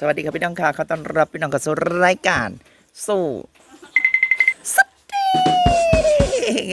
สวัสดีครับพี่น้องค่ะขอต้อนรับพี่น้องเข้าสู่รายการสู้สตี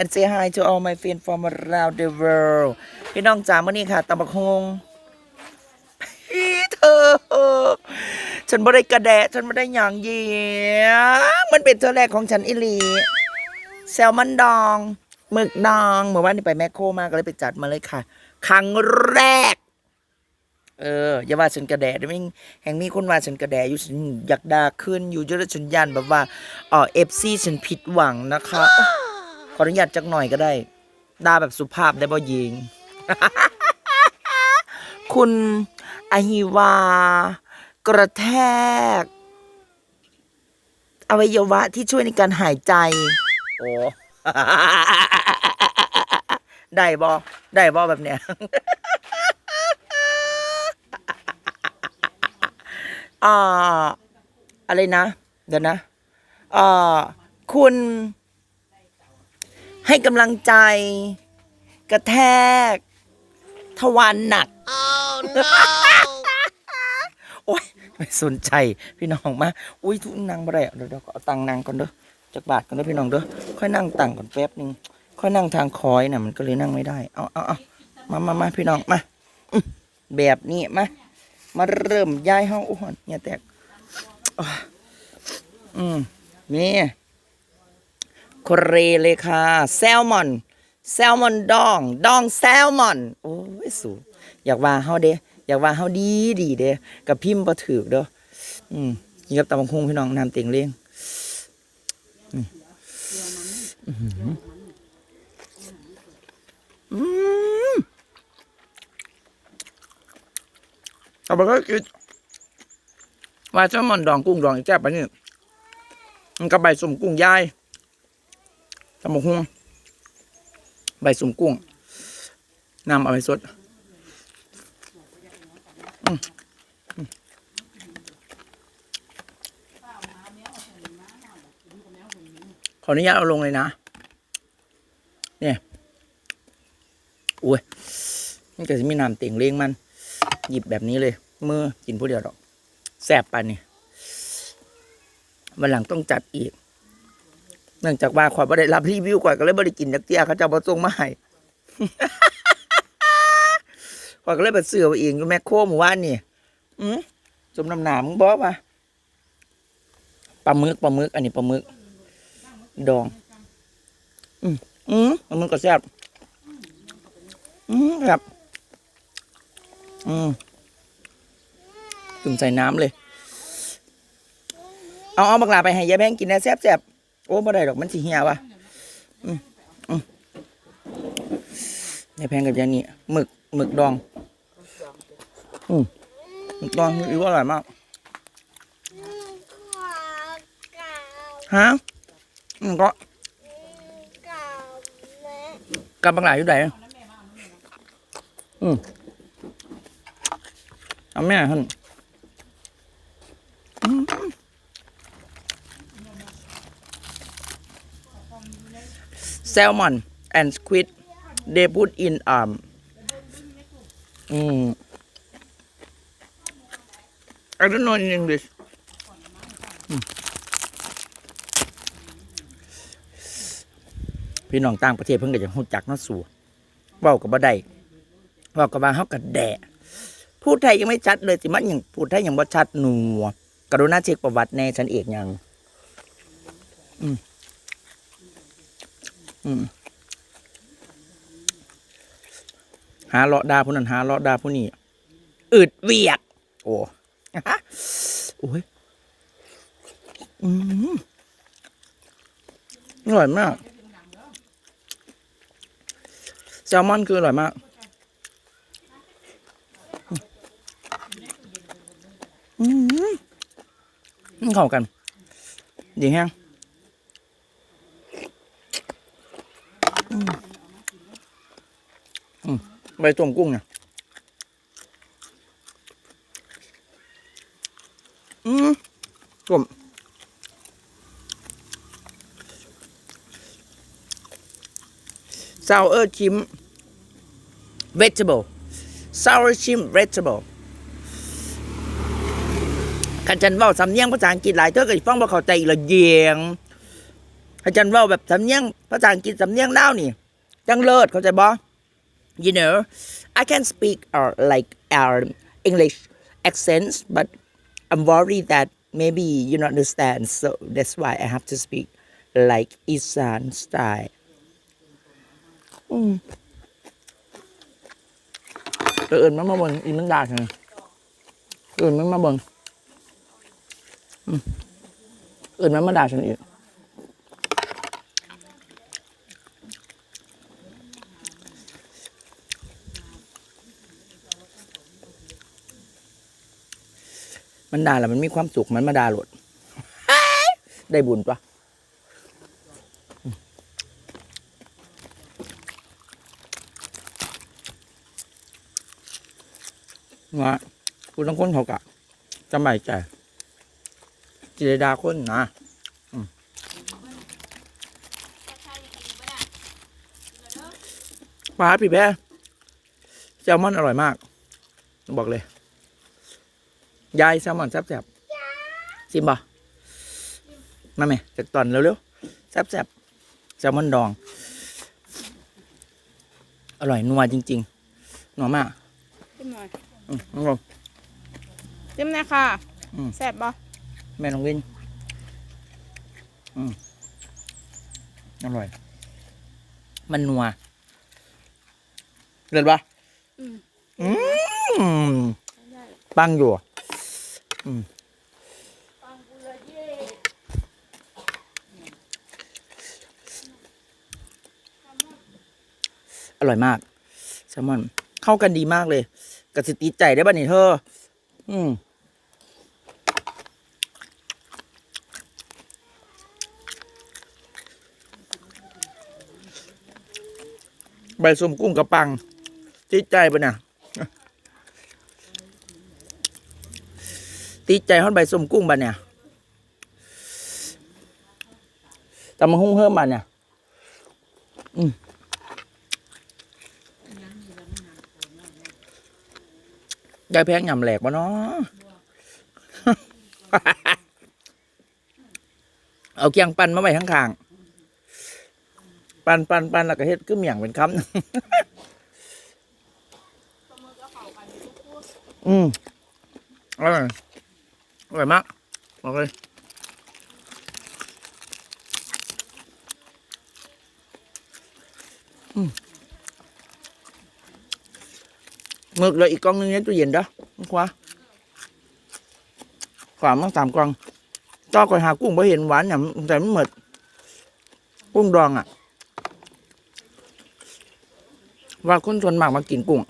and say hi to all my friends from around the world พี่น้องจ๋ามื่อนี้ค่ะตำบักฮงพี่เธอ ฉันไม่ได้กระแดะ ฉันไม่ได้หยางเยียมันเป็นเจ้าแรกของฉันอิลี แซลมอนดองหมึกดองเมื่อวานนี้ไปแมคโครมากเลยไปจัดมาเลยค่ะ ครั้งแรก เอออย่าว่าฉันกระแดะได้ไหมแห่งมีคนว่าฉันกระแดะอยู่ฉันอยากด่าขึ้นอยู่จนฉันยันแบบว่าเออเอฟซีฉันผิดหวังนะคะโอ๊ยขออนุญาตจักหน่อยก็ได้ด่าแบบสุภาพได้บ่ยิง คุณอหิวา กระแทก อวัยวะที่ช่วยในการหายใจ โอ้ได้บอได้บอแบบเนี้ย อ่าอะไรนะ เดี๋ยวนะอ่าคุณให้กำลังใจ กระแทก ทวารหนักโอ้ยไม่สนใจพี่น้องมา อุ้ยทุกนางบ่ได้อะเดี๋ยวเดี๋ยวขอเอาตังค์นางก่อนเด้อจากบาทก่อนเด้อพี่น้องเด้อค่อยนั่งตังก่อนแป๊บหนึงค่อยนั่งทางคอยน่ะมันก็เลยนั่งไม่ได้ เอาเอาเอามามามาพี่น้องมาอืมแบบนี้มา มาเริ่มย้ายห้องอ้วนเนี่ยแตกอืมนี่โคเรเลยค่ะ แซลมอน แซลมอนดอง ดองแซลมอน โอ้ยสูอยากว่าเฮาเด้อยากว่าเฮาดีดีเด้กับพิมพ์บ่ถือเด้ออืมนี่กับตำบักหุ่งพี่น้องน้ำเต็งเลี้ยงอืม อื้อหืออืมเอาไปก็กินว่าแซลมอนดองกุ้งดองแจ๊บไปนี่มันก็ใบสมกุ้งยายตำบักหุ่งใบสุ่มกุ้งน้ำเอาไปสดขออนุญาตเอาลงเลยนะ เนี่ย อุ้ย นี่ก็จะมีน้ำเต่งเลี้ยงมัน หยิบแบบนี้เลย มือกินผู้เดียวดอกแสบปันนี่วันหลังต้องจัดอีก เนื่องจากว่าขอยบ่ได้รับรีวิวก่อนก็เลยบ่ได้กินจักเตี้ยเขาเจ้าส่งมาให้ขอยก็เลยไปซื้อเอาเองอยู่แมคโครหมู่บ้านนี่อืมสมน้ำหนามึงบอกว่าปลาหมึกปลาหมึกอันนี้ปลาหมึกดอง อืมอืมปลาหมึกก็แซ่บอืมครับ อืมจุ่มใส่น้ำเลย เอาเอาบักลาไปให้ยายแบงกินนะแซ่บแซ่บๆโอ้บ่ได้ดอกมันสิเหี่ยวะอืมอืมในแพงกับยานี่หมึกหมึกดอง อืมหมึกดองอีกว่าอร่อยมากฮะอืมก็กับบางหลายอยู่ไหนอืม แม่ฮัานแซลมอนแอนด์สควิดเดบุตอินอ่ามอืม I don't know ดิสพี่น้องต่างประเทศเพิ่งเกิดจากหูจักน้าสัวเบ้ากับบ่ได้เบ้ากับบ่าเฮากับแดะ พูดไทยยังไม่ชัดเลยสิมันยังพูดไทยยังบ่ชัดหนัวกรุณาเช็คประวัติแน่ฉันเอกยังอืมอืมหาเลาะดาผู้นั้นหาเลาะดาผู้นี้อึดเวียก โอ้โอ้ยอืมอร่อยมากแซลมอนคืออร่อยมาก อืมมัน เข้ากันดีแห้งใบต้มกุ้งเนี่ยอืมต้มซาวเออร์ชิม vegetable sour chim vegetable คันฉันว้าสำเนียงภาษาอังกฤษหลายเธอก็สิฟังบ่เข้าใจอีกละเยียงคันฉันว้าแบบสำเนียงภาษาอังกฤษสำเนียงลาวนี่จังเลิศเข้าใจบ่ you know I can speak uh, like our English accents but I'm worried that maybe you don't understand so that's why I have to speak like Isan style อืมเออเอิญมันมาเบิ่งอีมันด่าฉันเอิญมันมาเบิ่ง อืมเอิญมันมาด่าฉันอีกมันด่าแล้วมันมีความสุขมันมาด่าหลดได้บุญปะว่าคุณต้องค้นเขากะจำใบายใจ จิรดาค้นนะอืมปลาพี่แพ้แซลมอนอร่อยมาก บอกเลย ยายแซลมอนแซ่บๆซิมบ่มาไหมจากตอนเร็วๆแซ่บๆแซลมอนดอง อร่อยนัวจริงๆนัวมากจิ้มหน่อยอืมน้องลงจิ้มหนะค่ะ อืม แซ่บบ่ แม่น้องวินอืมอร่อย มันนัวเลิศปะอืมอืมปังอยู่อืมอร่อยมากแซลมอน เข้ากันดีมากเลยกระสิติดใจได้ป่ะนี่เธอ อืม ใบส้มกุ้งกระปังติดใจปะเนี่ยติดใจฮอดใบส้มกุ้งบัดเนี่ยแต่มาหุ้งเพิ่มบัดเนี่ยอืมยายแพงหย่ำแหลกปะเนาะเอาเกียงปันมาไว้ข้างๆ ปันปันปันแล้วก็เฮ็ดคือเมี่ยงเป็นคำอืมอร่อยอร่อยมากบอกเลยอืมหมึกเลยอีกกล่องนึงในตู้เย็นเด้อมันคว้าขวามันสามกล่องจ้อก่อยหากุ้งไ่เห็นหวานอย่างแต่มันหมดกุ้งดองอะ ว่าคนส่วนมากมากินกุ้ง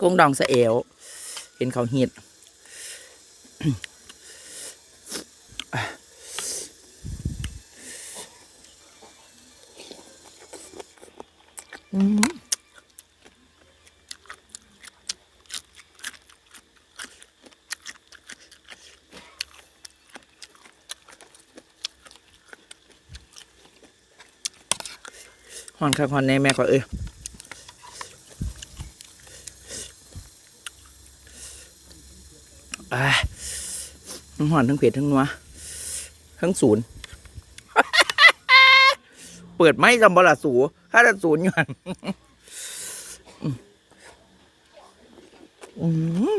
กุ้งดองสะเอวเป็นเขาหิดอืม ฮอนครับฮอนแน่แม่ก็เอ้ยอ่าทั้งหอนทั้งเผ็ดทั้งนัวทั้งศูนย์เปิดไม่จำบลาสูถ้าจะศูนย์อยู่อนอืม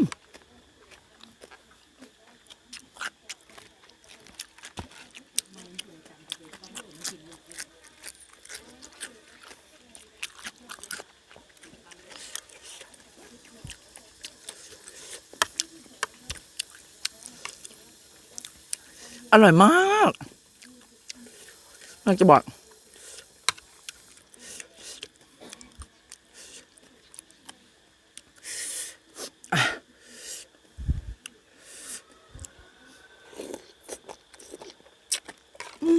อร่อยมากอยากจะบอกอื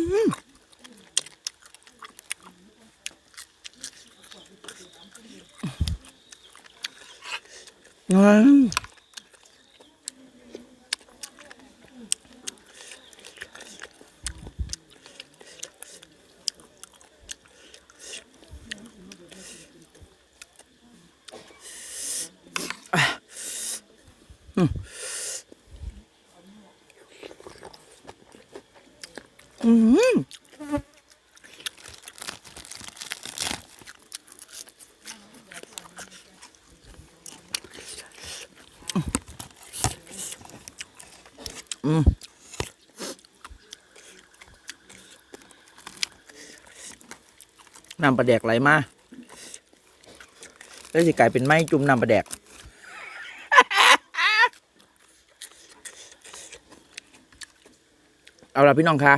อืมอืมน้ำปลาแดกไหลมาแล้วสิกลายเป็นไม้จุ่มน้ำปลาแดก เอาละพี่น้องคะ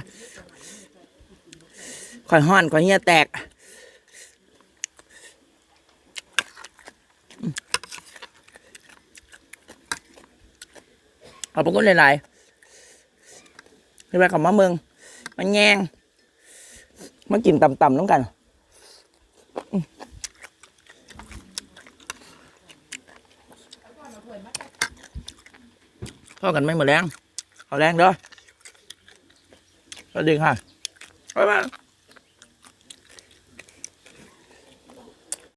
คอยห้อนคอยเฮียแตกเอาปกุนหลายๆที่ไปกับมะเมืองมันแยงมากินต่ำๆน้องกันพ่อกันไม่หมดแรงเอาแรงเด้อสวัสดีค่ะบ๊ายบาย